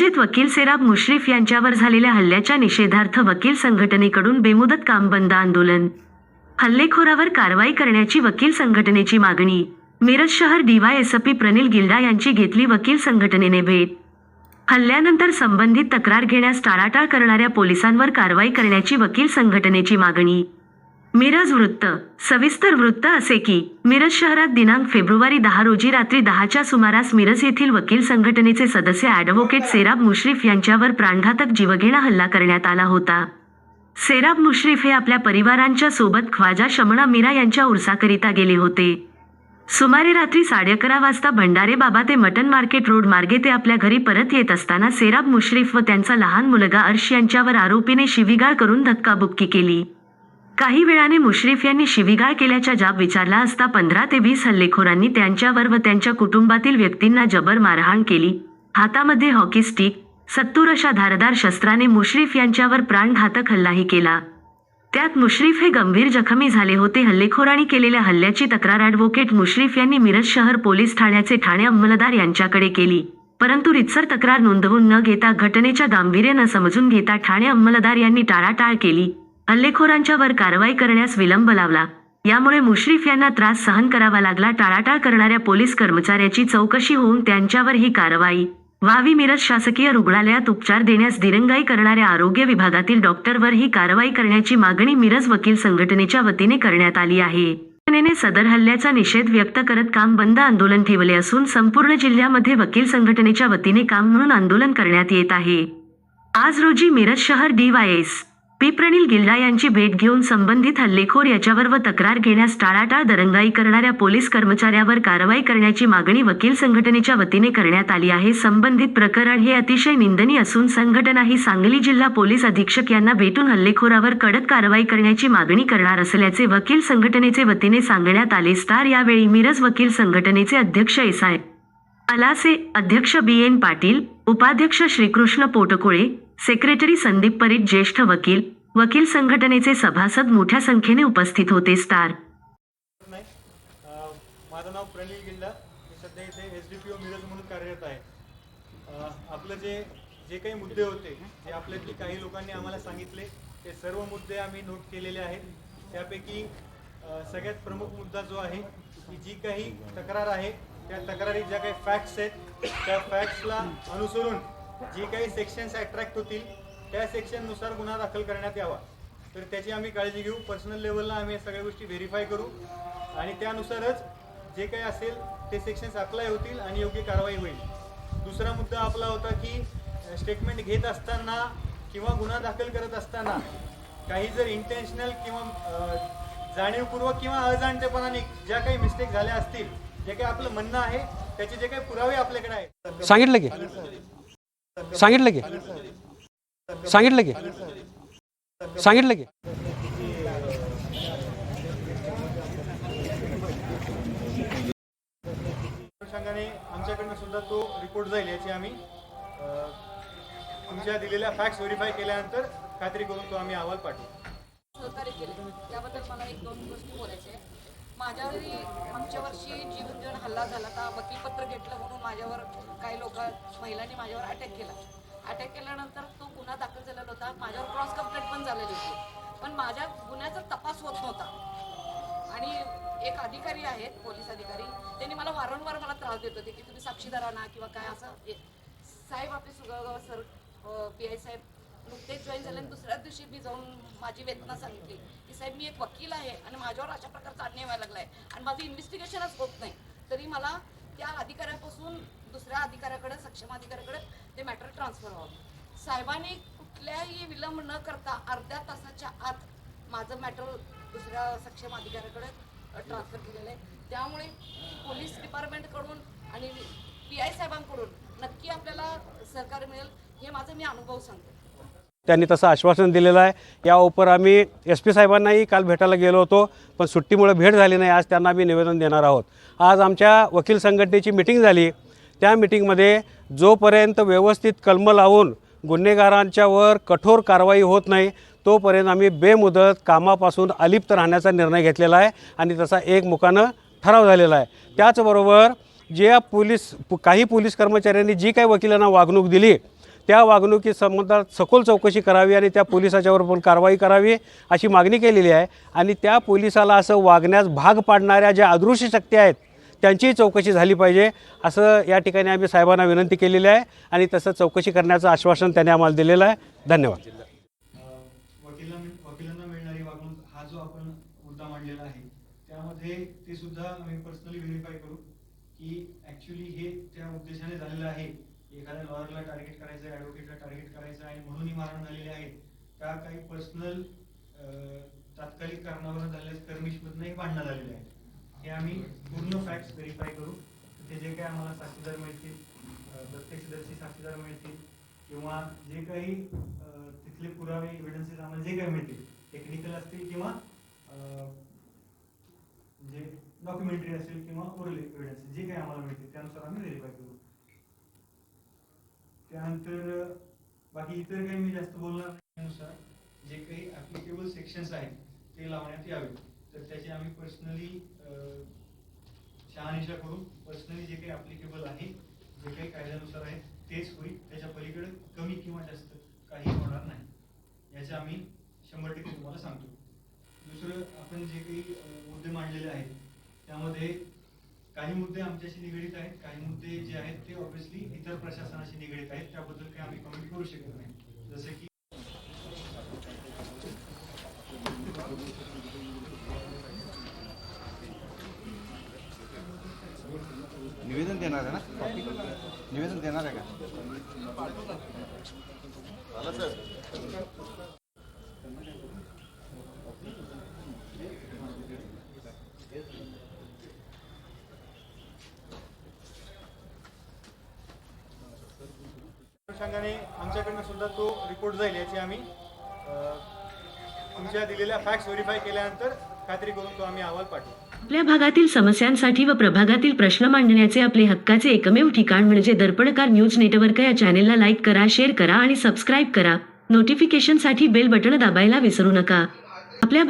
मिरजेत वकील सेराब मुश्रीफ यांच्यावर झालेल्या हल्ल्याच्या निषेधार्थ वकील संघटनेकडून बेमुदत काम बंद आंदोलन. हल्लेखोरावर कारवाई करण्याची वकील संघटनेची मागणी. मिरज शहर डीवायएसपी प्रनिल गिल्डा यांची घेतली वकील संघटनेने भेट. हल्ल्यानंतर संबंधित तक्रार घेण्यास टाळाटाळ करणाऱ्या पोलिसांवर कारवाई करण्याची वकील संघटनेची मागणी. मिरज वृत्त. सविस्तर वृत्त असे की मिरज शहरात दिनांक फेब्रुवारी दहा रोजी रात्री दहाच्या सुमारास मिरज येथील वकील संघटनेचे सदस्य ॲडव्होकेट सेराब मुश्रीफ यांच्यावर प्राणघातक जीवघेणा हल्ला करण्यात आला होता. सेराब मुश्रीफ हे आपल्या परिवारांच्या सोबत ख्वाजा शमणा मीरा यांच्या उर्साकरिता गेले होते. सुमारे रात्री साडे अकरा वाजता भंडारे बाबा ते मटन मार्केट रोड मार्गे ते आपल्या घरी परत येत असताना सेराब मुश्रीफ व त्यांचा लहान मुलगा अर्श यांच्यावर आरोपीने शिवीगाळ करून धक्काबुक्की केली. काही वेळाने मुश्रीफ यांनी शिवीगाळ केल्याचा जाब विचारला असता पंधरा ते वीस हल्लेखोरांनी त्यांच्यावर व त्यांच्या कुटुंबातील व्यक्तींना जबर मारहाण केली. हातामध्ये हॉकी स्टिक सत्तूर अशा धारदार शस्त्राने मुश्रीफ यांच्यावर प्राणघातक हल्लाही केला. त्यात मुश्रीफ हे गंभीर जखमी झाले होते. हल्लेखोरांनी केलेल्या हल्ल्याची तक्रार ॲडव्होकेट मुश्रीफ यांनी मिरज शहर पोलीस ठाण्याचे ठाणे अंमलदार यांच्याकडे केली. परंतु रितसर तक्रार नोंदवून न घेता घटनेच्या गांभीर्यानं समजून घेता ठाणे अंमलदार यांनी टाळाटाळ केली. हल्लेखोरांच्यावर कारवाई करण्यास विलंब लावला. यामुळे मुश्रीफ यांना त्रास सहन करावा लागला. टाळाटाळ करणाऱ्या पोलीस कर्मचाऱ्याची चौकशी होऊन त्यांच्यावर ही कारवाई. वावी मिरज शासकीय रुग्णालयात उपचार देण्यास दिरंगाई करणाऱ्या आरोग्य विभागातील डॉक्टरवर ही कारवाई करण्याची मागणी मिरज वकील संघटनेच्या वतीने करण्यात आली आहे. संघटनेने सदर हल्ल्याचा निषेध व्यक्त करत काम बंद आंदोलन ठेवले असून संपूर्ण जिल्ह्यामध्ये वकील संघटनेच्या वतीने काम म्हणून आंदोलन करण्यात येत आहे. आज रोजी मिरज शहर डीवायएस पी प्रणिल गिल्डा यांची भेट घेऊन संबंधित हल्लेखोर याच्यावर व तक्रार घेण्यास टाळाटाळ दरंगाई करणाऱ्या पोलीस कर्मचाऱ्यावर कारवाई करण्याची मागणी वकील संघटनेच्या वतीने करण्यात आली आहे. संबंधित प्रकरण हे अतिशय निंदनीय असून संघटना ही सांगली जिल्हा पोलीस अधीक्षक यांना भेटून हल्लेखोरावर कडक कारवाई करण्याची मागणी करणार असल्याचे वकील संघटनेचे वतीने सांगण्यात आले. स्टार यावेळी मिरज वकील संघटनेचे अध्यक्ष एस आय अलासे अध्यक्ष बी एन पाटील उपाध्यक्ष श्रीकृष्ण पोटकोळे सेक्रेटरी संदीप परीत ज्येष्ठ वकील वकील संघटनेचे सभासद मोठ्या संख्येने उपस्थित होते स्टार. नाही माझं नाव प्रणील गिल्ला. मी सध्या इथे S D P O Miraj म्हणून कार्यरत आहे. आपलं जे जे काही मुद्दे होते जे आपल्यातली काही लोकांनी आम्हाला सांगितले ते सर्व मुद्दे आम्ही नोट केलेले आहेत. त्यापैकी सगळ्यात प्रमुख मुद्दा जो आहे की जी काही तक्रार आहे त्या तक्रारीत ज्या काही फॅक्ट्स आहेत त्या फॅक्ट्सला अनुसरून जी काही सेक्शन्स अट्रॅक्ट होतील त्या सेक्शननुसार गुन्हा दाखल करण्यात यावा. तर त्याची आम्ही काळजी घेऊ. पर्सनल लेवलला आम्ही सगळ्या गोष्टी व्हेरीफाय करू. आणि त्यानुसारच जे काही असेल ते सेक्शन्स अप्लाय होतील आणि योग्य कारवाई होईल. दुसरा मुद्दा आपला होता की स्टेटमेंट घेत असताना किंवा गुन्हा दाखल करत असताना काही जर इंटेन्शनल किंवा जाणीवपूर्वक किंवा अजाणतेपणाने ज्या काही मिस्टेक झाल्या असतील जे काही आपलं म्हणणं आहे त्याचे जे काही पुरावे आपल्याकडे आहेत. सांगितलं की? सांगितलं की? सांगितलं की? सांगितलं की? अनुषंगाने आमच्याकडनं सुद्धा तो रिपोर्ट जाईल याची आम्ही तुमच्या दिलेल्या फॅक्ट्स व्हेरीफाय केल्यानंतर खात्री करून तो आम्ही अहवाल पाठवू. सहकार्य केले. त्याबद्दल मला एक दोन गोष्टी बोलायच्या आहे माझ्यावरही आमच्या वर्षी जीवन जीवन हल्ला झाला होता वकीलपत्र घेतलं म्हणून माझ्यावर काही लोक महिलांनी माझ्यावर अटॅक केला. अटॅक केल्यानंतर तो गुन्हा दाखल झालेला होता. माझ्यावर क्रॉस कंप्लेंट पण झालेली होती. पण माझ्या गुन्ह्याचा तपास होत नव्हता. आणि एक अधिकारी आहेत पोलीस अधिकारी त्यांनी मला वारंवार मला त्रास देत होते की तुम्ही साक्षीदार आणा किंवा काय असं. साहेब आपले सुगाव सर पी आय साहेब नुकतेच जॉईन झाले आणि दुसऱ्याच दिवशी मी जाऊन माझी वेदना सांगितली. की साहेब मी एक वकील आहे आणि माझ्यावर अशा प्रकारचा अन्याय व्हायला लागलाय आणि माझं इन्व्हेस्टिगेशनच होत नाही. तरी मला त्या अधिकाऱ्यापासून दुसऱ्या अधिकाऱ्याकडे सक्षम अधिकाऱ्याकडे ते मॅटर ट्रान्सफर व्हावं. साहेबांनी कुठल्याही विलंब न करता अर्ध्या तासाच्या आत माझं मॅटर दुसऱ्या सक्षम अधिकाऱ्याकडे ट्रान्सफर केलेलं आहे. त्यामुळे पोलीस डिपार्टमेंटकडून आणि पी आय साहेबांकडून नक्की आपल्याला सहकार्य मिळेल हे माझं मी अनुभव सांगते. त्यांनी तसं आश्वासन दिलेलं आहे. या उपर आम्ही एस पी साहेबांनाही काल भेटायला गेलो होतो पण सुट्टीमुळे भेट झाली नाही. आज त्यांना आम्ही निवेदन देणार आहोत. आज आमच्या वकील संघटनेची मिटिंग झाली. त्या मिटिंगमध्ये जोपर्यंत व्यवस्थित कलम लावून गुन्हेगारांच्यावर कठोर कारवाई होत नाही तोपर्यंत आम्ही बेमुदत कामापासून अलिप्त राहण्याचा निर्णय घेतलेला आहे आणि तसा एक मुखानं ठराव झालेला आहे. त्याचबरोबर ज्या पोलीस काही पोलीस कर्मचाऱ्यांनी जी काही वकिलांना वागणूक दिली त्या वागणुकी संबंधात सखोल चौकशी करावी आणि त्या पोलिसाच्यावर पण कारवाई करावी अशी मागणी केलेली आहे. आणि त्या पोलिसाला असं वागण्यास भाग पाडणाऱ्या ज्या अदृश्य शक्ती आहेत त्यांचीही चौकशी झाली पाहिजे असं या ठिकाणी आम्ही साहेबांना विनंती केलेली आहे आणि तसं चौकशी करण्याचं आश्वासन त्यांनी आम्हाला दिलेलं आहे. धन्यवाद. वकिलांना मिळणारी वागणूक हा जो आपण मुद्दा मांडलेला आहे त्यामध्ये ते सुद्धा आम्ही पर्सनली व्हेरीफाय करू की ॲक्च्युली हे त्या उद्देशाने झालेलं आहे. एखाद्या लॉयरला टार्गेट करायचं आहे ॲडव्होकेटला टार्गेट करायचं आहे म्हणून मारण झालेले आहेत का काही पर्सनल तात्कालिक कारणावर झालेल्या कर्मिशमधनं भांडणं झालेलं आहे. हे आम्ही पूर्ण फॅक्ट्स व्हेरीफाय करू. ते जे काही आम्हाला साक्षीदार मिळतील प्रत्यक्षदर्शी साक्षीदार मिळतील किंवा जे काही तिथले पुरावे एव्हिडन्सेस आम्हाला जे काही मिळतील टेक्निकल असतील किंवा म्हणजे जे डॉक्युमेंटरी असेल किंवा ओरल एव्हिडन्स जे काही आम्हाला मिळतील त्यानुसार आम्ही व्हेरीफाय करू. त्यानंतर बाकी इतर काही मी जास्त बोलणार नाहीनुसार त्यानुसार जे काही ॲप्लिकेबल सेक्शन्स आहेत ते लावण्यात यावे तर त्याची आम्ही पर्सनली शहानिशा करून पर्सनली जे काही ॲप्लिकेबल आहे जे काही कायद्यानुसार आहे तेच होईल. त्याच्या पलीकडे कमी किंवा जास्त काही होणार नाही. याचे आम्ही शंभर टक्के तुम्हाला सांगतो. दुसरं आपण जे काही मुद्दे मांडलेले आहेत त्यामध्ये काही मुद्दे आमच्याशी निगडीत आहेत काही मुद्दे जे आहेत ते ऑब्व्हियसली इतर प्रशासनाशी निगडीत आहेत त्याबद्दल काही आम्ही कमेंट करू शकत नाही. जसे की निवेदन देणार आहे ना? निवेदन देणार आहे का? अनुषंगाने आमच्याकडनं सुद्धा तो रिपोर्ट जाईल याची आम्ही तुमच्या दिलेल्या फॅक्ट्स व्हेरीफाय केल्यानंतर खात्री करून तो आम्ही अहवाल पाठवू. आपल्या भागातील समस्यांसाठी व प्रभागातील प्रश्न मांडण्याचे आपले हक्काचे एकमेव ठिकाण म्हणजे दर्पणकार न्यूज नेटवर्क या चॅनेलला लाईक करा शेअर करा आणि सबस्क्राईब करा. नोटिफिकेशनसाठी बेल बटण दाबायला विसरू नका.